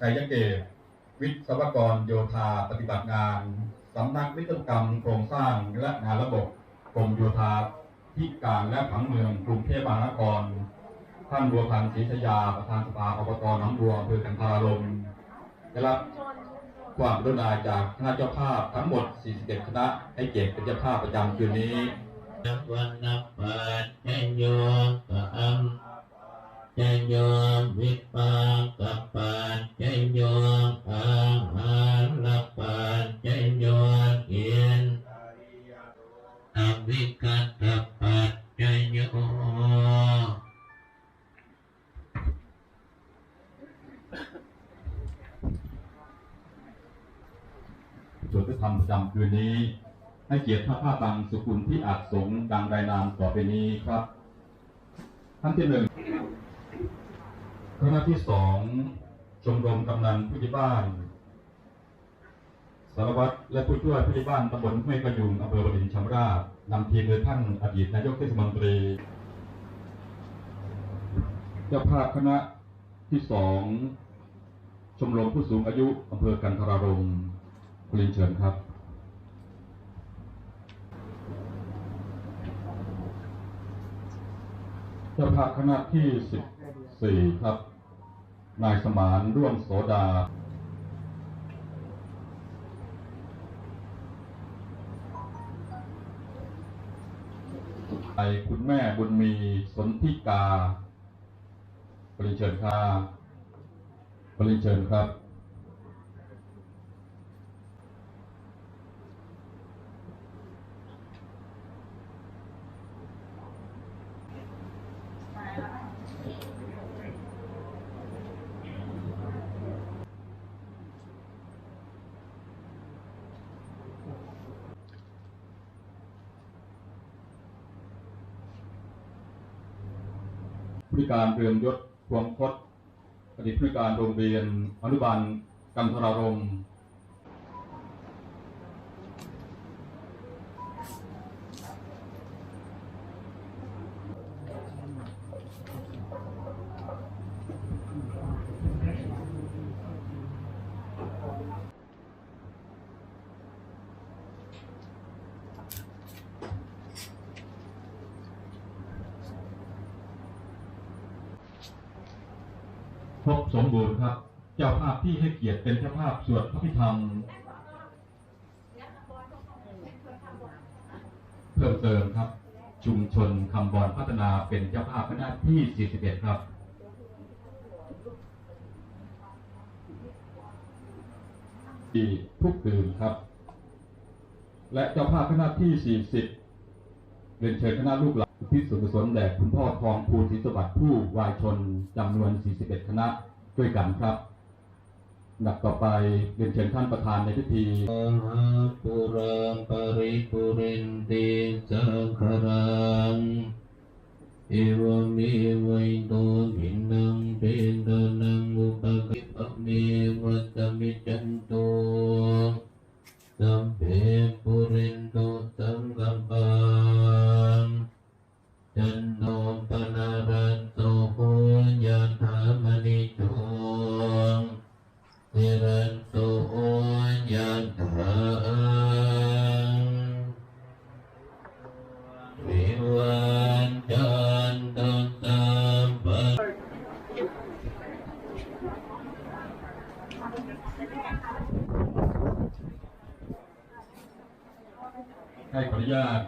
ชัยเกตวิศวกรโยธาปฏิบัติงานสำนักวิศวกรรมโครงสร้างและงานระบบกรมโยธาธิการและผังเมืองกรุงเทพมหานคร ท่านบัวพันธ์ศรีชยาประธานสภาอบตหนองบัวอำเภอกันทารมได้รับความรุณาจากคณะเจ้าภาพทั้งหมด 41 คณะให้เกียรติเป็นเจ้าภาพประจำคืนนี้วันนับปัจจโยกะอัม จโยวิปากปัจจโยอาหารลปัจจโยเกียนอวิกัตปัจจโยสวนพระธรรมประจำคืนนี้ ให้เกียรติพระภาตังสุกุลที่อาจสงดังรนามต่อไปนี้ครับ ท่านที่หนึ่ง ณะที่สองชมรมกำนันผู้ใหญ่บ้าน สารวัตรและผู้ช่วยผู้ใหญ่บ้านตำบลห้วยกระยุงอำเภอวดินชำราบนำทีมโดยท่านอดีตนายกเทศมนตรีเจ้าภาพคณะที่สองชมรมผู้สูงอายุอำเภอกันทรารมคุณลินเชิญครับ เจ้าภาพคณะที่สิบสี่ครับ นายสมานร่วมโสดาไปคุณแม่บุญมีสนธิกา ปริเชิญครับปริเชิญครับ ผู้ริการเรืองยศพวงคดอดีตผู้ริการโรงเรียนอนุบาลกันทรารม ครบสมบูรณ์ครับ เจ้าภาพที่ให้เกียรติเป็นเจ้าภาพสวดพระพิธรรม เพิ่มเติมครับ ชุมชนคำบอลพัฒนาเป็นเจ้าภาพคณะที่ 41 ครับที่ทุกตื่นครับ และเจ้าภาพคณะที่ 40เรียนเชิญคณะลูกหลาน ที่สุนกุศลแด่คุณพ่อทองภูลศรีสวัสดิ์ผู้วายชนจำนวน 41 คณะด้วยกันครับดับต่อไปเรียนเชิญท่านประธานในพิธีมหาปุราปริปุเรนติสังขรังเอวเมวัยโตทินังเปตนังอุปกิปะเมวัตมิจันโตสัมเพปุเรนโต ยะถามณิโชนิรันโตยันถาวิวันจันตตามปะให้ขออนุญาต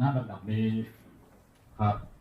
ณลำดับนี้ครับ